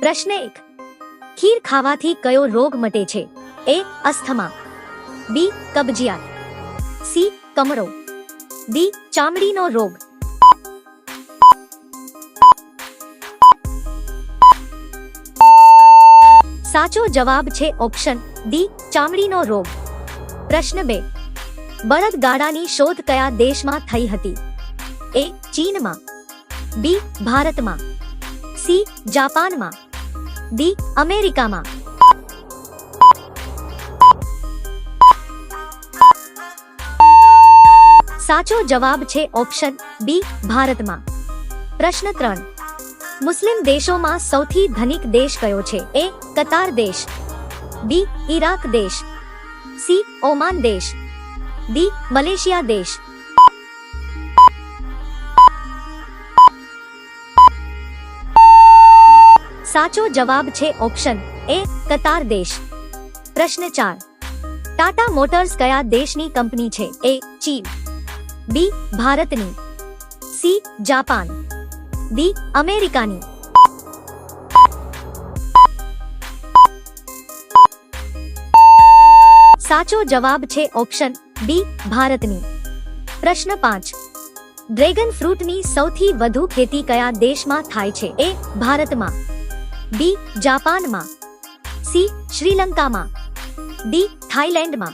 પ્રશ્ન એક ખીર ખાવાથી કયો રોગ મટે છે એ અસ્થમા બી કબજિયાત સી કમરો ડી ચામડીનો રોગ સાચો જવાબ છે ઓપ્શન ડી ચામડીનો રોગ પ્રશ્ન બે બળદ ગાડાની શોધ કયા દેશમાં થઈ હતી એ ચીનમાં બી ભારતમાં सी जापान मा बी अमेरिका मा साचो जवाब छे ऑप्शन बी भारत मा प्रश्न त्रण मुस्लिम देशों मा सौथी धनिक देश कयो छे ए कतार देश बी इराक देश सी ओमान देश डी मलेशिया देश साचो जवाब छे ऑप्शन ए कतार देश प्रश्न चार टाटा मोटर्स कया देश नी कंपनी छे ए चीन बी भारत नी सी जापान डी अमेरिका नी साचो जवाब छे ऑप्शन बी भारत नी प्रश्न पांच ड्रेगन फ्रूट नी सौथी वधु खेती कया देश मा थाई छे ए भारत मा बी जापान मा सी श्रीलंका मा डी थाईलैंड मा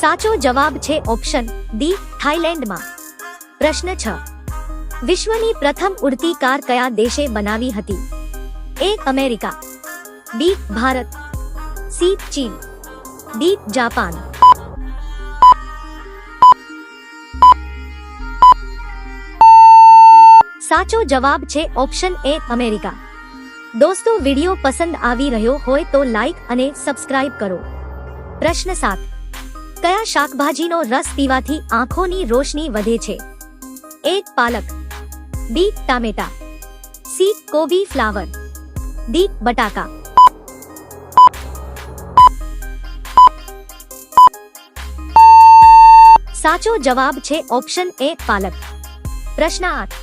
साचो जवाब छे ऑप्शन डी थाईलैंड मा प्रश्न छ विश्वनी प्रथम उड़ती कार कया देशे बनावी हती A America B Bharat C चीन डी जापान સાચો જવાબ છે ઓપ્શન A અમેરિકા દોસ્તો વિડિયો પસંદ આવી રહ્યો હોય તો લાઈક અને સબ્સ્ક્રાઇબ કરો પ્રશ્ન 7 કયા શાકભાજીનો રસ પીવાથી આંખોની રોશની વધે છે A પાલક B ટામેટા C કોબી ફ્લાવર D બટાકા સાચો જવાબ છે ઓપ્શન A પાલક પ્રશ્ન 8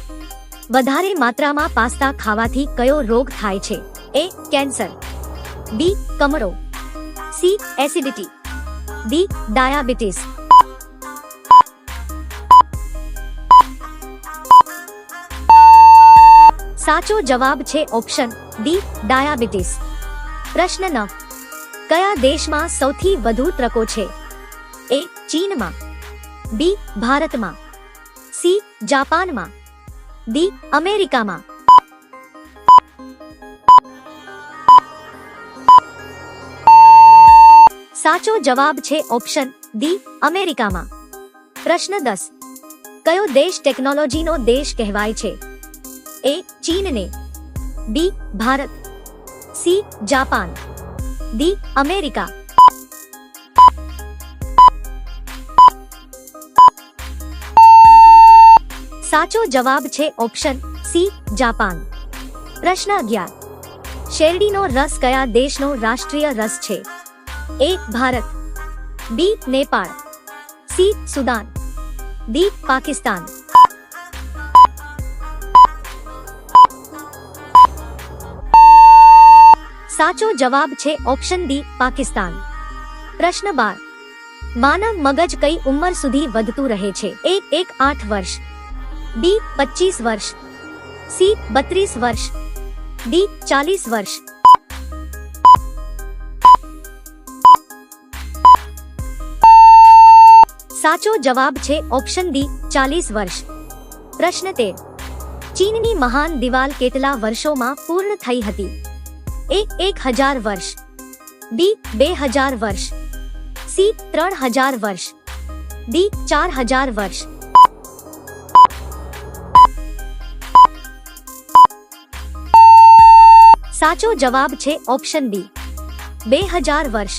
વધારે માત્રામાં પાસ્તા ખાવાથી કયો રોગ થાય છે એ કેન્સર બી કમરો સી એસિડિટી ડી ડાયાબિટીસ સાચો જવાબ છે ઓપ્શન ડી ડાયાબિટીસ પ્રશ્ન ન કયા દેશમાં સૌથી વધુ ટ્રકો છે એ ચીનમાં બી ભારતમાં સી જાપાનમાં दी अमेरिका मा साचो जवाब छे ऑप्शन दी अमेरिका मा प्रश्न दस क्यों देश टेक्नोलॉजी नो देश कहवाई छे ए चीन ने B Bharat C Japan D America સાચો જવાબ છે ઓપ્શન C જાપાન પ્રશ્ન 11 શેરડીનો રસ કયા દેશનો રાષ્ટ્રીય રસ છે A Bharat B Nepal C Sudan D Pakistan સાચો જવાબ છે ઓપ્શન D પાકિસ્તાન પ્રશ્ન 12 માનવ મગજ કઈ ઉંમર સુધી વધતું રહે છે A 1 8 વર્ષ डी 25 वर्ष सी 32 वर्ष डी 40 वर्ष साचो जवाब छे ऑप्शन डी 40 वर्ष प्रश्न तेर चीननी महान दीवाल के वर्षो मा पूर्ण थई हती एक एक हजार वर्ष बी बे हजार वर्ष सी त्रण हजार वर्ष डी चार हजार वर्ष साचो जवाब छे ऑप्शन बी बे हजार वर्ष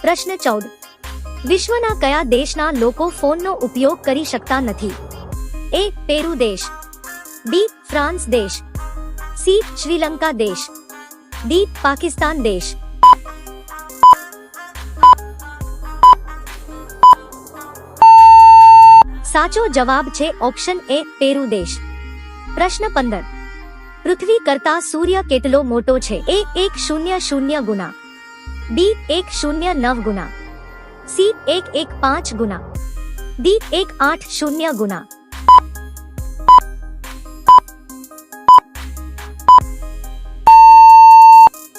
प्रश्न चौदह विश्व न कया देश ना लोको फोन नो उपयोग करी सकता नथी ए पेरू देश बी फ्रांस देश सी श्रीलंका देश डी पाकिस्तान देश साचो जवाब छे ऑप्शन ए पेरू देश प्रश्न पंद्रह પૃથ્વી કરતા સૂર્ય કેટલો મોટો છે એ એક શૂન્ય શૂન્ય ગુણા બી એક શૂન્ય નવ ગુણા સી એક એક પાંચ ગુણા ડી એક આઠ શૂન્ય ગુણા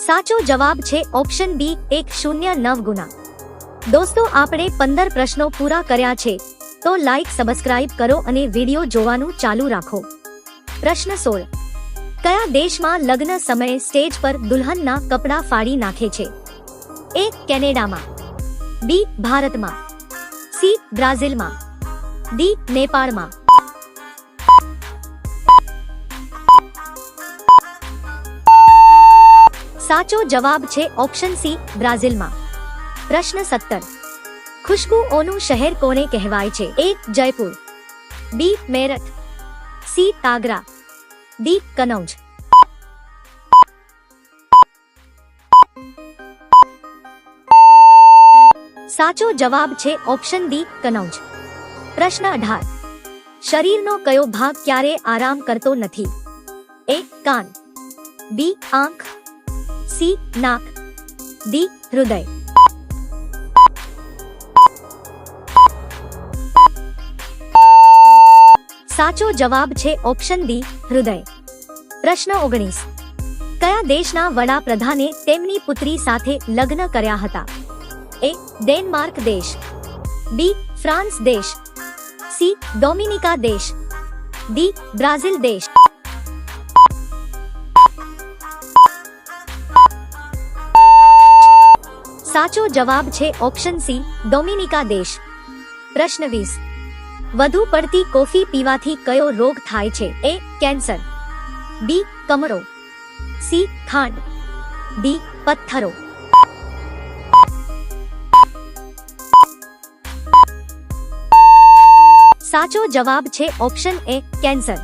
સાચો જવાબ છે ઓપ્શન બી એક શૂન્ય નવ ગુના દોસ્તો આપણે પંદર પ્રશ્નો પૂરા કર્યા છે તો લાઈક સબસ્ક્રાઇબ કરો અને વિડીયો જોવાનું ચાલુ રાખો પ્રશ્ન સોળ આ દેશ માં લગ્ન સમયે સ્ટેજ પર દુલ્હન ના કપડા ફાડી નાખે છે એ કેનેડા માં બી ભારત માં સી બ્રાઝિલ માં ડી નેપાળ માં સાચો જવાબ છે ઓપ્શન સી બ્રાઝિલ માં પ્રશ્ન 70 ખુશકુ ઓનો શહેર કોને કહેવાય છે એક જયપુર બી મેરત સી તાગરા दीप कनौज साचो जवाब छे ऑप्शन डी कनौज प्रश्न अठार शरीर नो कयो भाग क्यारे आराम करतो नथी ए कान बी आंख सी नाक डी हृदय સાચો જવાબ છે ઓપ્શન ડી હૃદય પ્રશ્ન ઓગણીસ કયા દેશના વડાપ્રધાને તેમની પુત્રી સાથે લગ્ન કર્યા હતા એ ડેનમાર્ક દેશ બી ફ્રાન્સ દેશ સી ડોમિનિકા દેશ ડી બ્રાઝિલ દેશ સાચો જવાબ છે ઓપ્શન સી ડોમિનિકા દેશ પ્રશ્ન વીસ વધુ પડતી કોફી પીવાથી કયો રોગ થાય છે એ કેન્સર બી કમરો સી ખાંડ ડી પથ્થરો સાચો જવાબ છે ઓપ્શન એ કેન્સર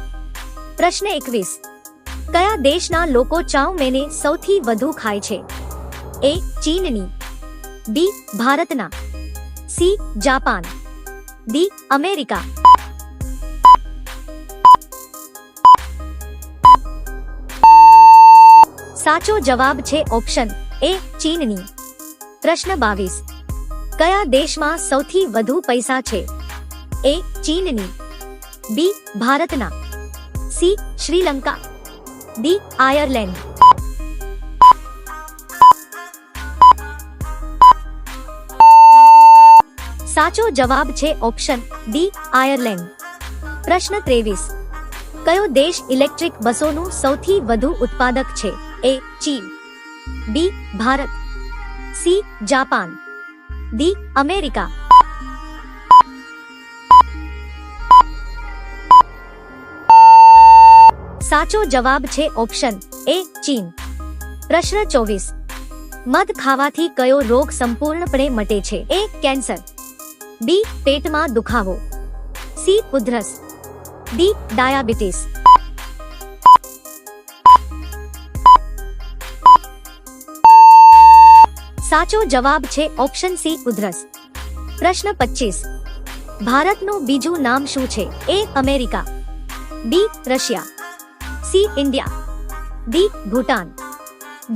પ્રશ્ન એકવીસ કયા દેશના લોકો ચાઉમેને સૌથી વધુ ખાય છે એ ચીનની બી ભારતના સી જાપાન दी अमेरिका साचो जवाब छे ऑप्शन ए चीन प्रश्न बीस क्या देश में सौथी वधु पैसा छे ए चीन बी भारत ना सी श्रीलंका डी आयरलैंड સાચો જવાબ છે ઓપ્શન D આયર્લેન્ડ પ્રશ્ન 23 કયો દેશ ઇલેક્ટ્રિક બસોનું સૌથી વધુ ઉત્પાદક છે A ચીન B Bharat C Japan D America સાચો જવાબ છે ઓપ્શન A ચીન પ્રશ્ન 24 મદખાવાથી કયો રોગ સંપૂર્ણપણે મટે છે A કેન્સર बी पेट में दुखावो सी उधरस डी डायबिटीज साचो जवाब छे ऑप्शन सी उधरस प्रश्न पच्चीस भारत नो बीजु नाम शू छे A America B Russia C India D Bhutan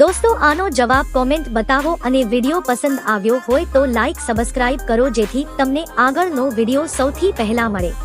દોસ્તો આનો જવાબ કોમેન્ટ બતાવો અને વિડીયો પસંદ આવ્યો હોય તો લાઇક સબસ્ક્રાઇબ કરો જેથી તમને આગળનો વિડીયો સૌથી પહેલા મળે